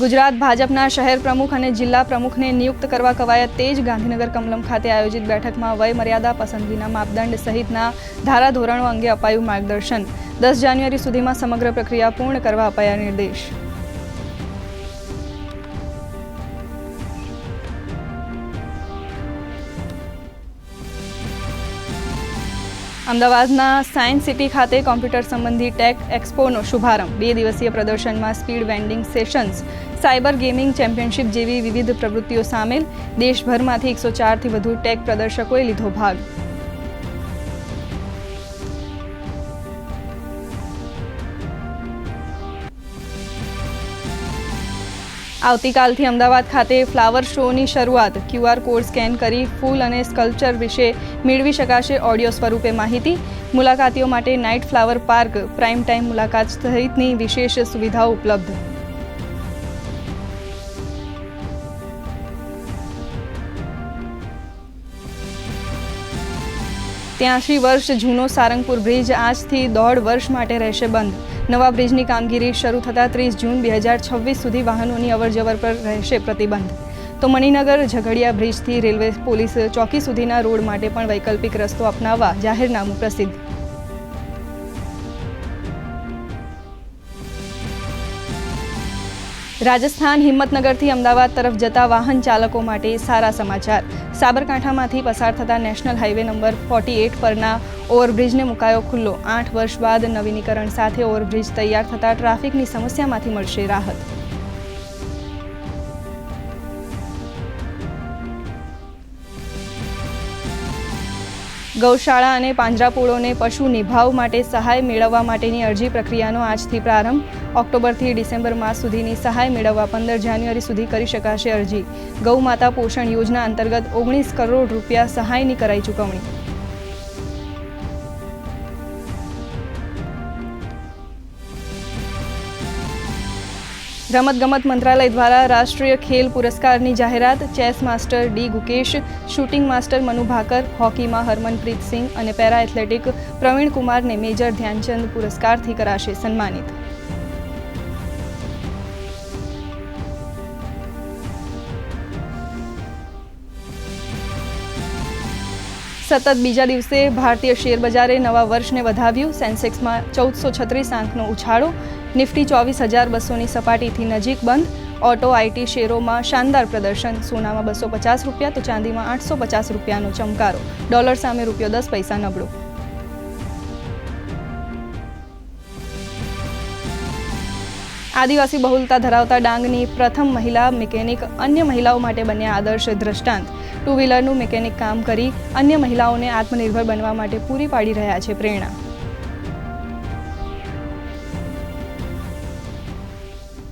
ગુજરાત ભાજપના શહેર પ્રમુખ અને જિલ્લા પ્રમુખને નિયુક્ત કરવા કવાયત તેજ ગાંધીનગર કમલમ ખાતે આયોજિત બેઠકમાં વય મર્યાદા પસંદગીના માપદંડ સહિતના ધારાધોરણો અંગે અપાયું માર્ગદર્શન. દસ જાન્યુઆરી સુધીમાં સમગ્ર પ્રક્રિયા પૂર્ણ કરવા અપાયા નિર્દેશ. અમદાવાદના સાયન્સ સિટી ખાતે કોમ્પ્યુટર સંબંધી ટેક એક્સપોનો શુભારંભ. બે દિવસીય પ્રદર્શનમાં speed vending sessions cyber gaming championship જેવી વિવિધ પ્રવૃત્તિઓ સામેલ દેશભરમાંથી એકસો ચારથી વધુ ટેક પ્રદર્શકોએ લીધો ભાગ. આવતીકાલથી અમદાવાદ ખાતે ફ્લાવર શોની શરૂઆત. ક્યુઆર કોડ સ્કેન કરી ફૂલ અને સ્કલ્પચર વિશે મેળવી શકાશે ઓડિયો સ્વરૂપે માહિતી. મુલાકાતીઓ માટે night flower park, prime time મુલાકાત સહિતની વિશેષ સુવિધાઓ ઉપલબ્ધ. ત્યાંશી વર્ષ જૂનો સારંગપુર બ્રિજ આજથી દોઢ વર્ષ માટે રહેશે બંધ. નવા બ્રિજની કામગીરી શરૂ થતાં ત્રીસ જૂન બે હજાર છવ્વીસ સુધી વાહનોની અવરજવર પર રહેશે પ્રતિબંધ. તો મણિનગર, ઝઘડિયા બ્રિજથી રેલવે પોલીસ ચોકી સુધીના રોડ માટે પણ વૈકલ્પિક રસ્તો અપનાવવા જાહેરનામું પ્રસિદ્ધ. રાજસ્થાન હિંમતનગરથી અમદાવાદ તરફ જતા વાહન ચાલકો માટે સારા સમાચાર. સાબરકાંઠામાંથી પસાર થતા national highway number forty eight પરના ઓવરબ્રિજને મુકાયો ખુલ્લો. આઠ વર્ષ બાદ નવીનીકરણ સાથે ઓવરબ્રિજ તૈયાર થતાં ટ્રાફિકની સમસ્યામાંથી મળશે રાહત. ગૌશાળા અને પાંજરાપોળોને પશુ નિભાવ માટે સહાય મેળવવા માટેની અરજી પ્રક્રિયાનો આજથી પ્રારંભ. ઓક્ટોબરથી ડિસેમ્બર માસ સુધીની સહાય મેળવવા પંદર જાન્યુઆરી સુધી કરી શકાશે અરજી. ગૌમાતા પોષણ યોજના અંતર્ગત ઓગણીસ કરોડ રૂપિયા સહાયની કરાઈ ચૂકવણી. રમતગમત મંત્રાલય દ્વારા રાષ્ટ્રીય ખેલ પુરસ્કારની જાહેરાત, chess master D Gukesh, shooting master Manu Bhaker, હોકીમાં Harmanpreet Singh અને પેરા એથ્લેટિક પ્રવીણ કુમારને મેજર ધ્યાનચંદ પુરસ્કારથી કરાશે સન્માનિત. સતત બીજા દિવસે ભારતીય શેર બજારે નવા વર્ષને વધાવ્યું. સેન્સેક્સમાં ચૌદસો છત્રીસ આંકનો ઉછાળો. નિફ્ટી ચોવીસ હજાર બસોની સપાટીથી નજીક બંધ. ઓટો, આઈટી શેરોમાં શાનદાર પ્રદર્શન. સોનામાં બસો પચાસ રૂપિયા તો ચાંદીમાં આઠસો પચાસ રૂપિયાનો ચમકારો. ડોલર સામે રૂપિયો દસ પૈસા નબળો. આદિવાસી બહુલતા ધરાવતા ડાંગની પ્રથમ મહિલા મિકેનિક અન્ય મહિલાઓ માટે બન્યા આદર્શ દ્રષ્ટાંત. ટુ વ્હીલરનું મિકેનિક કામ કરી અન્ય મહિલાઓને આત્મનિર્ભર બનવા માટે પૂરી પાડી રહ્યા છે પ્રેરણા.